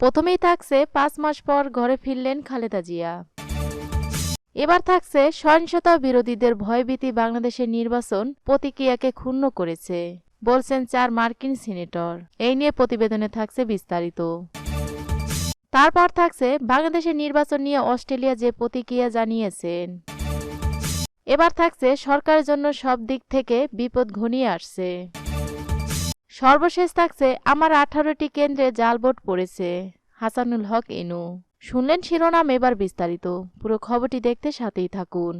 প্রথমেই থাকছে পাঁচ মাস পর ঘরে ফিরলেন খালেদা জিয়া। এবার থাকছে সহিংসতা বিরোধীদের ভয়ভীতি বাংলাদেশের নির্বাচন প্রতিক্রিয়াকে ক্ষুণ্ণ করেছে, বলছেন চার মার্কিন সিনেটর। এই নিয়ে প্রতিবেদনে থাকছে বিস্তারিত। তারপর থাকছে বাংলাদেশের নির্বাচন নিয়ে অস্ট্রেলিয়া যে প্রতিক্রিয়া জানিয়েছেন। এবার থাকছে সরকারের জন্য সব দিক থেকে বিপদ ঘনিয়ে আসছে। সর্বশেষ থাকছে আমার আঠারোটি কেন্দ্রে জাল ভোট পড়েছে। হাসানুল হক, এনু। শুনলেন শিরোনাম এবার বিস্তারিত। পুরো খবরটি দেখতে সাথেই থাকুন।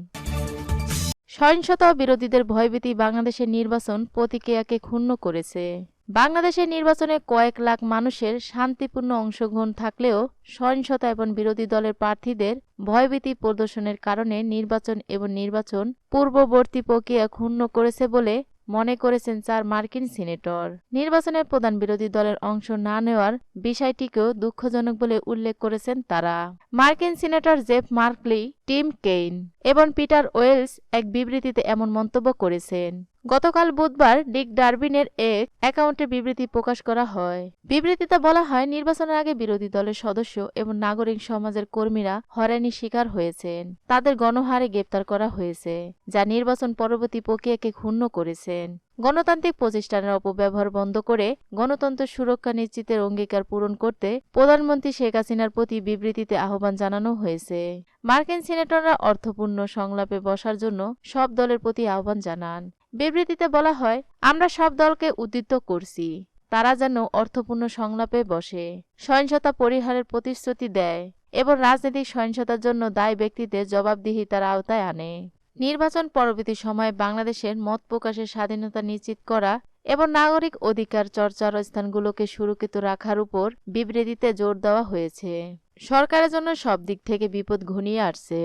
সহিংসতা বিরোধীদের ভয়ভীতি বাংলাদেশের নির্বাচন প্রতিক্রিয়াকে ক্ষুণ্ণ করেছে। বাংলাদেশের নির্বাচনে কয়েক লাখ মানুষের শান্তিপূর্ণ অংশগ্রহণ থাকলেও সহিংসতা এবং বিরোধী দলের প্রার্থীদের ভয়ভীতি প্রদর্শনের কারণে নির্বাচন এবং নির্বাচন পূর্ববর্তী প্রক্রিয়া ক্ষুণ্ণ করেছে বলে মনে করেছেন চার মার্কিন সিনেটর। নির্বাচনে প্রধান বিরোধী দলের অংশ না নেওয়ার বিষয়টিকেও দুঃখজনক বলে উল্লেখ করেছেন তারা। মার্কিন senator Jeff Merkley, Tim Kaine এবং পিটার ওয়েলস এক বিবৃতিতে এমন মন্তব্য করেছেন। গতকাল বুধবার ডিক ডারবিনের এক অ্যাকাউন্টে বিবৃতি প্রকাশ করা হয়। বিবৃতিতে বলা হয়, নির্বাচনের আগে বিরোধী দলের সদস্য এবং নাগরিক সমাজের কর্মীরা হয়রানির শিকার হয়েছেন। তাদের গণহারে গ্রেপ্তার করা হয়েছে, যা নির্বাচন পরবর্তী প্রক্রিয়াকে ক্ষুণ্ণ করেছেন। গণতান্ত্রিক প্রতিষ্ঠানের অপব্যবহার বন্ধ করে গণতন্ত্র সুরক্ষা নিশ্চিতের অঙ্গীকার পূরণ করতে প্রধানমন্ত্রী শেখ হাসিনার প্রতি বিবৃতিতে আহ্বান জানানো হয়েছে। মার্কিন সিনেটররা অর্থপূর্ণ সংলাপে বসার জন্য সব দলের প্রতি আহ্বান জানান। বিবৃতিতে বলা হয়, আমরা সব দলকে উদ্দীপ্ত করছি। তারা যেন অর্থপূর্ণ সংলাপে বসে, সহিংসতা পরিহারের প্রতিশ্রুতি দেয় এবং রাজনৈতিক সহিংসতার জন্য দায়ী ব্যক্তিদের জবাবদিহিতার আওতায় আনে। নির্বাচন পরবর্তী সময়ে বাংলাদেশের মত প্রকাশের স্বাধীনতা নিশ্চিত করা এবং নাগরিক অধিকার চর্চার স্থানগুলোকে সুরক্ষিত রাখার উপর বিবৃতিতে জোর দেওয়া হয়েছে। সরকারের জন্য সব দিক থেকে বিপদ ঘনিয়ে আসছে।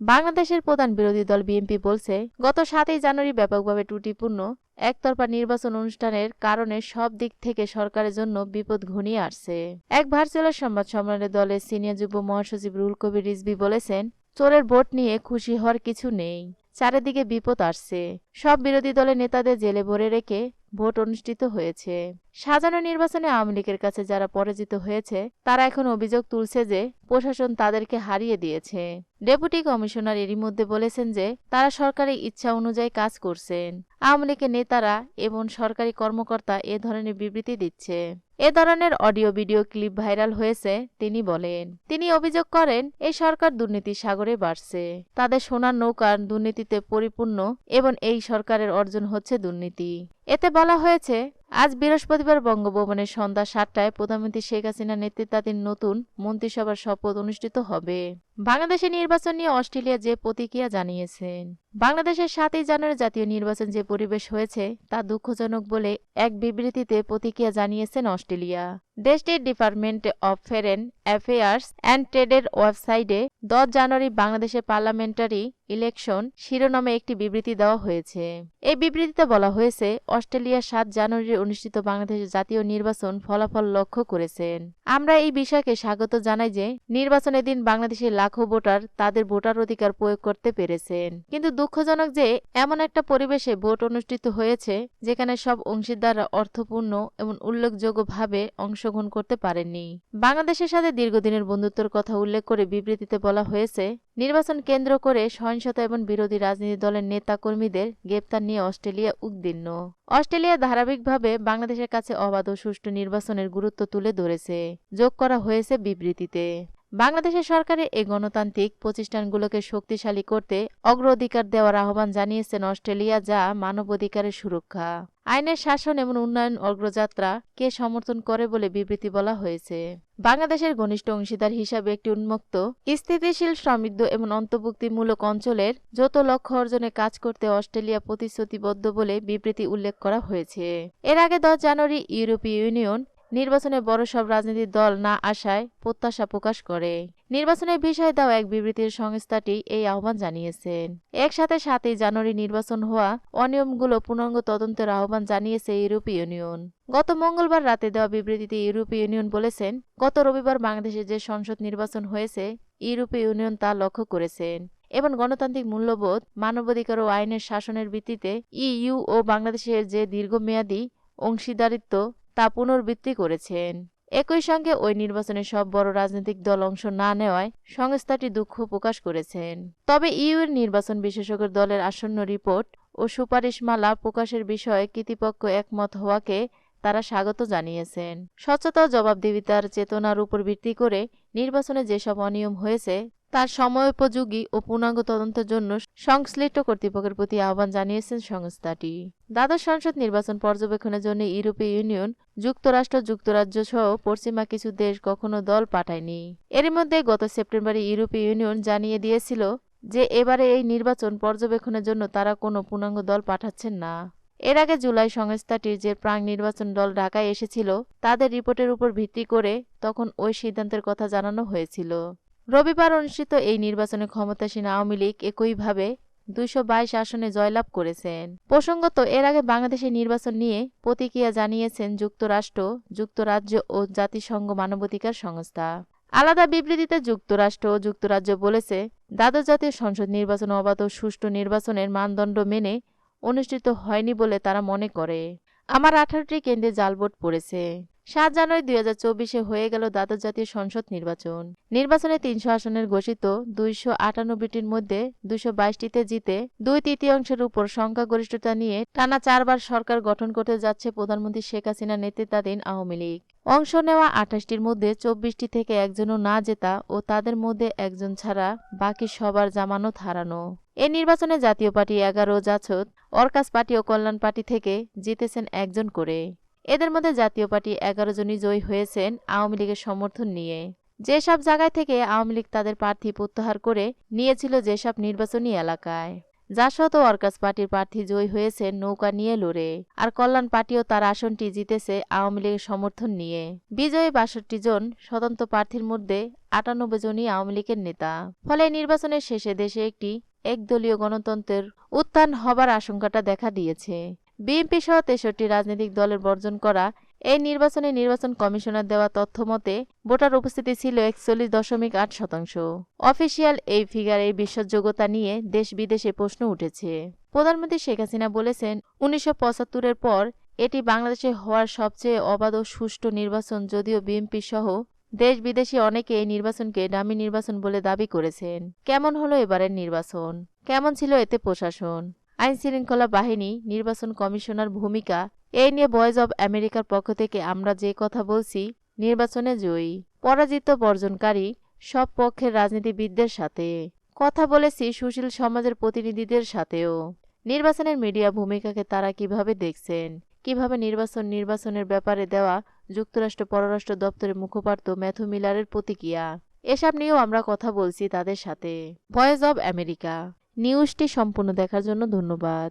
বাংলাদেশের প্রধান বিরোধী দল বিএনপি বলছে, গত সাতই জানুয়ারি ব্যাপকভাবে ত্রুটিপূর্ণ, একতরফা নির্বাচন অনুষ্ঠানের কারণে সব দিক থেকে সরকারের জন্য বিপদ ঘনিয়ে আসছে। এক ভার্চুয়াল সংবাদ সম্মেলনে দলের সিনিয়র যুব মহাসচিব রুল কবির রিজভি বলেছেন, চোরের ভোট নিয়ে খুশি হওয়ার কিছু নেই, চারিদিকে বিপদ আসছে। সব বিরোধী দলের নেতাদের জেলে ভরে রেখে ভোট অনুষ্ঠিত হয়েছে। সাজানো নির্বাচনে আওয়ামী লীগের কাছে যারা পরাজিত হয়েছে, তারা এখন অভিযোগ তুলছে যে প্রশাসন তাদেরকে হারিয়ে দিয়েছে। ডেপুটি কমিশনার এরই মধ্যে বলেছেন যে তারা সরকারি ইচ্ছা অনুযায়ী কাজ করছেন। আওয়ামী লীগের নেতারা এবং সরকারি কর্মকর্তা এ ধরনের বিবৃতি দিচ্ছে। এ ধরনের অডিও ভিডিও ক্লিপ ভাইরাল হয়েছে, তিনি বলেন। তিনি অভিযোগ করেন এই সরকার দুর্নীতি সাগরে বাড়ছে। তাদের সোনার নৌকার দুর্নীতিতে পরিপূর্ণ এবং এই সরকারের অর্জন হচ্ছে দুর্নীতি। এতে বলা হয়েছে, আজ বৃহস্পতিবার বঙ্গভবনে সন্ধ্যা সাতটায় প্রধানমন্ত্রী শেখ হাসিনার নেতৃত্বাধীন নতুন মন্ত্রিসভার শপথ অনুষ্ঠিত হবে। বাংলাদেশের নির্বাচন নিয়ে অস্ট্রেলিয়া যে প্রতিক্রিয়া জানিয়েছেন, বাংলাদেশের সাতই জানুয়ারি জাতীয় নির্বাচন যে পরিবেশ হয়েছে তা দুঃখজনক বলে এক বিবৃতিতে প্রতিক্রিয়া জানিয়েছেন অস্ট্রেলিয়া। দেশটির department of foreign affairs and ট্রেডের ওয়েবসাইটে দশ জানুয়ারি বাংলাদেশের পার্লামেন্টারি ইলেকশন শিরোনামে একটি বিবৃতি দেওয়া হয়েছে। এই বিবৃতিতে বলা হয়েছে, অস্ট্রেলিয়া সাত জানুয়ারি অনুষ্ঠিত বাংলাদেশের জাতীয় নির্বাচন ফলাফল লক্ষ্য করেছেন। আমরা এই বিষয়কে স্বাগত জানাই যে নির্বাচনের দিন বাংলাদেশের লাখো ভোটার তাদের ভোটার অধিকার প্রয়োগ করতে পেরেছেন। কিন্তু দুঃখজনক যে, এমন একটা পরিবেশে ভোট অনুষ্ঠিত হয়েছে, যেখানে সব অংশীদাররা অর্থপূর্ণ এবং উল্লেখযোগ্যভাবে অংশগ্রহণ করতে পারেননি। বাংলাদেশের সাথে দীর্ঘদিনের বন্ধুত্বের কথা উল্লেখ করে বিবৃতিতে বলা হয়েছে, নির্বাচন কেন্দ্র করে সহিংসতা এবং বিরোধী রাজনীতি দলের নেতা কর্মীদের গ্রেপ্তার নিয়ে অস্ট্রেলিয়া উদ্বিগ্ন। অস্ট্রেলিয়া ধারাবাহিকভাবে বাংলাদেশের কাছে অবাধ ও সুষ্ঠু নির্বাচনের গুরুত্ব তুলে ধরেছে, যোগ করা হয়েছে বিবৃতিতে। বাংলাদেশের সরকারের এই গণতান্ত্রিক প্রতিষ্ঠানগুলোকে শক্তিশালী করতে অগ্রাধিকার দেওয়ার আহ্বান জানিয়েছেন অস্ট্রেলিয়া যা মানবাধিকারের সুরক্ষা। আইনের শাসন এবং উন্নয়ন অগ্রযাত্রা কে সমর্থন করে বলে বিবৃতি বলা হয়েছে। বাংলাদেশের ঘনিষ্ঠ অংশীদার হিসাবে একটি উন্মুক্ত, স্থিতিশীল, সমৃদ্ধ এবং অন্তর্ভুক্তিমূলক অঞ্চলের যত লক্ষ্য অর্জনে কাজ করতে অস্ট্রেলিয়া প্রতিশ্রুতিবদ্ধ বলে বিবৃতি উল্লেখ করা হয়েছে। এর আগে দশ জানুয়ারি ইউরোপীয় ইউনিয়ন নির্বাচনে বড় সব রাজনৈতিক দল না আসায় প্রত্যাশা প্রকাশ করে। নির্বাচনের বিষয়ে দেওয়া এক বিবৃতির সংস্থাটি এই আহ্বান জানিয়েছেন। একসাথে সাতই জানুয়ারি নির্বাচন হওয়া অনিয়মগুলো পূর্ণাঙ্গ তদন্তের আহ্বান জানিয়েছে ইউরোপীয় ইউনিয়ন। গত মঙ্গলবার রাতে দেওয়া বিবৃতিতে ইউরোপীয় ইউনিয়ন বলেছেন, গত রবিবার বাংলাদেশে যে সংসদ নির্বাচন হয়েছে ইউরোপীয় ইউনিয়ন তা লক্ষ্য করেছেন। এবং গণতান্ত্রিক মূল্যবোধ, মানবাধিকার ও আইনের শাসনের ভিত্তিতে ইইউ ও বাংলাদেশের যে দীর্ঘমেয়াদী অংশীদারিত্ব তা পুনর্বৃত্তি করেছেন। একই সঙ্গে ওই নির্বাচনে সব বড় রাজনৈতিক দল অংশ না নেওয়ায় সংস্থাটি দুঃখ প্রকাশ করেছেন। তবে ইউএর নির্বাচন বিশেষজ্ঞ দলের আসন্ন রিপোর্ট ও সুপারিশমালা প্রকাশের বিষয়ে কর্তৃপক্ষ একমত হওয়াকে তারা স্বাগত জানিয়েছেন। স্বচ্ছতা ও চেতনার উপর ভিত্তি করে নির্বাচনে যেসব অনিয়ম হয়েছে তার সময়োপযোগী ও পূর্ণাঙ্গ তদন্তের জন্য সংশ্লিষ্ট কর্তৃপক্ষের প্রতি আহ্বান জানিয়েছেন সংস্থাটি। দ্বাদশ সংসদ নির্বাচন পর্যবেক্ষণের জন্য ইউরোপীয় ইউনিয়ন, যুক্তরাষ্ট্র, যুক্তরাজ্য সহ পশ্চিমা কিছু দেশ কখনো দল পাঠায়নি। এরই মধ্যে গত সেপ্টেম্বরে ইউরোপীয় ইউনিয়ন জানিয়ে দিয়েছিল যে এবারে এই নির্বাচন পর্যবেক্ষণের জন্য তারা কোনো পূর্ণাঙ্গ দল পাঠাচ্ছেন না। এর আগে জুলাই সংস্থাটির যে প্রাক নির্বাচন দল ঢাকায় এসেছিল, তাদের রিপোর্টের উপর ভিত্তি করে তখন ওই সিদ্ধান্তের কথা জানানো হয়েছিল। রবিবার অনুষ্ঠিত এই নির্বাচনে ক্ষমতাসীন আওয়ামী লীগ একইভাবে দুইশো বাইশ আসনে জয়লাভ করেছেন। প্রসঙ্গত, এর আগে বাংলাদেশের নির্বাচন নিয়ে প্রতিক্রিয়া জানিয়েছেন যুক্তরাষ্ট্র, যুক্তরাজ্য ও জাতিসংঘ মানবাধিকার সংস্থা। আলাদা বিবৃতিতে যুক্তরাষ্ট্র ও যুক্তরাজ্য বলেছে, দ্বাদশ জাতীয় সংসদ নির্বাচন অবাধ ও সুষ্ঠু নির্বাচনের মানদণ্ড মেনে অনুষ্ঠিত হয়নি বলে তারা মনে করে। আমার আঠারোটি কেন্দ্রে জালবোট পড়েছে। সাত জানুয়ারি দুই হাজার চব্বিশে হয়ে গেল দ্বাদশ জাতীয় সংসদ নির্বাচন। নির্বাচনে তিনশো আসনের ঘোষিত দুইশো আটানব্বইটির মধ্যে দুইশো বাইশটিতে জিতে দুই তৃতীয়াংশের উপর সংখ্যাগরিষ্ঠতা নিয়ে টানা চারবার সরকার গঠন করতে যাচ্ছে প্রধানমন্ত্রী শেখ হাসিনা নেতৃত্বাধীন আওয়ামী লীগ। অংশ নেওয়া আঠাশটির মধ্যে চব্বিশটি থেকে একজনও না জেতা ও তাদের মধ্যে একজন ছাড়া বাকি সবার জামানত হারানো। এ নির্বাচনে জাতীয় পার্টি এগারো, জাছত, অর্কাস পার্টি ও কল্যাণ পার্টি থেকে জিতেছেন একজন করে। এদের মধ্যে জাতীয় পার্টি এগারো জনই জয়ী হয়েছেন আওয়ামী লীগের সমর্থন নিয়ে। যেসব জায়গায় থেকে আওয়ামী লীগ তাদের প্রার্থী প্রত্যাহার করে নিয়েছিল যেসব নির্বাচনী এলাকায়। জাসদ ও অর্কাস পার্টির প্রার্থী জয়ী হয়েছেন নৌকা নিয়ে লড়ে, আর কল্যাণ পার্টিও তার আসনটি জিতেছে আওয়ামী লীগের সমর্থন নিয়ে। বিজয়ী বাষট্টি জন স্বতন্ত্র প্রার্থীর মধ্যে আটানব্বই জনই আওয়ামী লীগের নেতা। ফলে নির্বাচনের শেষে দেশে একটি একদলীয় গণতন্ত্রের উত্থান হবার আশঙ্কাটা দেখা দিয়েছে। বিএনপি সহ তেষট্টি রাজনৈতিক দলের বর্জন করা এই নির্বাচনে নির্বাচন কমিশনার দেওয়া তথ্য মতে, ভোটার উপস্থিতি ছিল একচল্লিশ দশমিক আট শতাংশ। অফিসিয়াল এই ফিগারের বিশ্বাসযোগ্যতা নিয়ে দেশ বিদেশে প্রশ্ন উঠেছে। প্রধানমন্ত্রী শেখ হাসিনা বলেছেন, উনিশশো পঁচাত্তরের পর এটি বাংলাদেশে হওয়ার সবচেয়ে অবাধ ও সুষ্ঠু নির্বাচন, যদিও বিএনপি সহ দেশ বিদেশি অনেকে এই নির্বাচনকে ডামি নির্বাচন বলে দাবি করেছেন। কেমন হলো এবারের নির্বাচন? কেমন ছিল এতে প্রশাসন? আইন শৃঙ্খলা বাহিনী, নির্বাচন কমিশনার ভূমিকা এই নিয়ে ভয়েস অব আমেরিকার পক্ষ থেকে আমরা যে কথা বলছি, নির্বাচনে জয়ী। পরাজিত বর্জনকারী, সব পক্ষের রাজনীতিবিদদের সাথে। কথা বলেছি সুশীল সমাজের প্রতিনিধিদের সাথেও। নির্বাচনের মিডিয়া ভূমিকাকে তারা কীভাবে দেখছেন? কীভাবে নির্বাচন নির্বাচনের ব্যাপারে দেওয়া যুক্তরাষ্ট্র পররাষ্ট্র দপ্তরের মুখপাত্র ম্যাথু মিলারের প্রতিক্রিয়া? এসব নিয়েও আমরা কথা বলছি তাদের সাথে। ভয়েস অব আমেরিকা নিউজটি সম্পূর্ণ দেখার জন্য ধন্যবাদ।